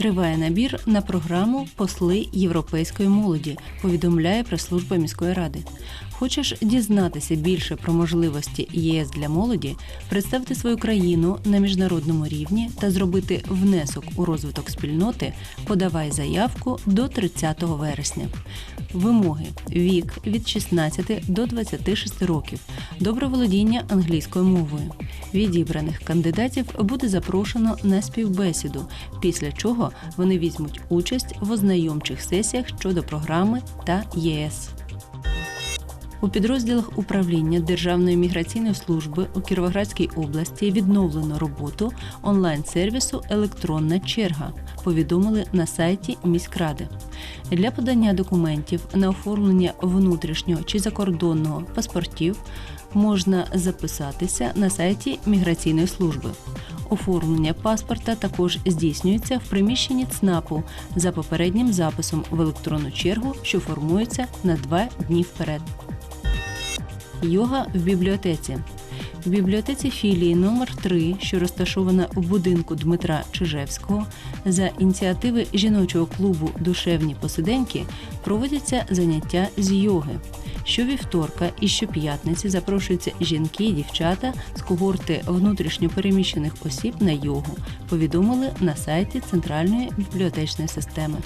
Триває набір на програму Посли європейської молоді, повідомляє прес-служба міської ради. Хочеш дізнатися більше про можливості ЄС для молоді, представити свою країну на міжнародному рівні та зробити внесок у розвиток спільноти, подавай заявку до 30 вересня. Вимоги: вік від 16 до 26 років, добре володіння англійською мовою. Відібраних кандидатів буде запрошено на співбесіду, після чого вони візьмуть участь в ознайомчих сесіях щодо програми та ЄС. У підрозділах управління Державної міграційної служби у Кіровоградській області відновлено роботу онлайн-сервісу Електронна черга. Повідомили на сайті міськради. Для подання документів на оформлення внутрішнього чи закордонного паспортів можна записатися на сайті міграційної служби. Оформлення паспорта також здійснюється в приміщенні ЦНАПу за попереднім записом в електронну чергу, що формується на два дні вперед. Йога в бібліотеці. В бібліотеці філії номер 3 що розташована у будинку Дмитра Чижевського, за ініціативи жіночого клубу Душевні посиденьки проводяться заняття з йоги. Щовівторка і щоп'ятниці запрошуються жінки і дівчата з когорти внутрішньопереміщених осіб на йогу. Повідомили на сайті Центральної бібліотечної системи.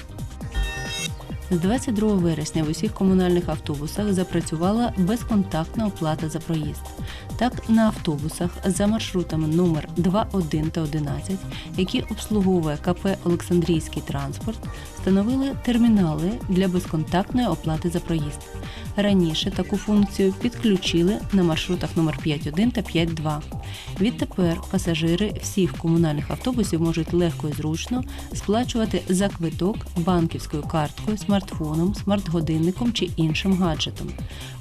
З 22 вересня в усіх комунальних автобусах запрацювала безконтактна оплата за проїзд. Так, на автобусах за маршрутами номер 2, 1 та 11, які обслуговує КП Олександрійський транспорт, встановили термінали для безконтактної оплати за проїзд. Раніше таку функцію підключили на маршрутах номер 5.1 та 5.2. Відтепер пасажири всіх комунальних автобусів можуть легко і зручно сплачувати за квиток банківською карткою, смартфоном, смарт-годинником чи іншим гаджетом.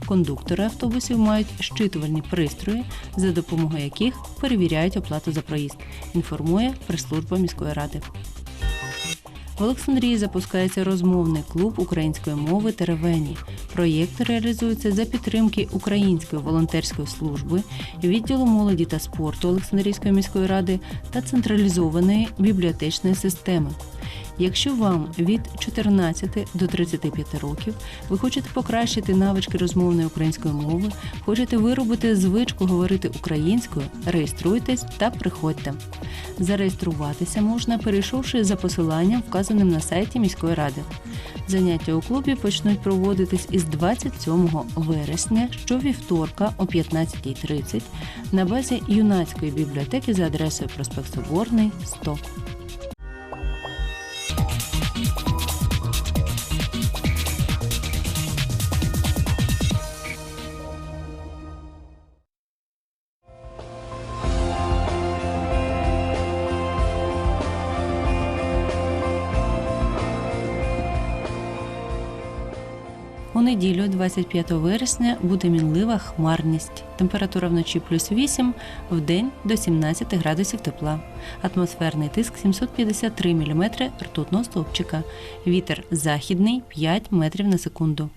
Кондуктори автобусів мають щитувальні пристрої, за допомогою яких перевіряють оплату за проїзд. Інформує прес-служба міської ради. В Олександрії запускається розмовний клуб української мови Теревені. Проєкт реалізується за підтримки Української волонтерської служби, відділу молоді та спорту Олександрійської міської ради та централізованої бібліотечної системи. Якщо вам від 14 до 35 років ви хочете покращити навички розмовної української мови, хочете виробити звичку говорити українською, реєструйтесь та приходьте. Зареєструватися можна, перейшовши за посиланням, вказаним на сайті міської ради. Заняття у клубі почнуть проводитись із 27 вересня щовівторка о 15.30 на базі юнацької бібліотеки за адресою проспект Соборний 100. Неділю, 25 вересня, буде мінлива хмарність. Температура вночі плюс 8, в день до 17 градусів тепла. Атмосферний тиск 753 мм ртутного стовпчика. Вітер західний 5 метрів на секунду.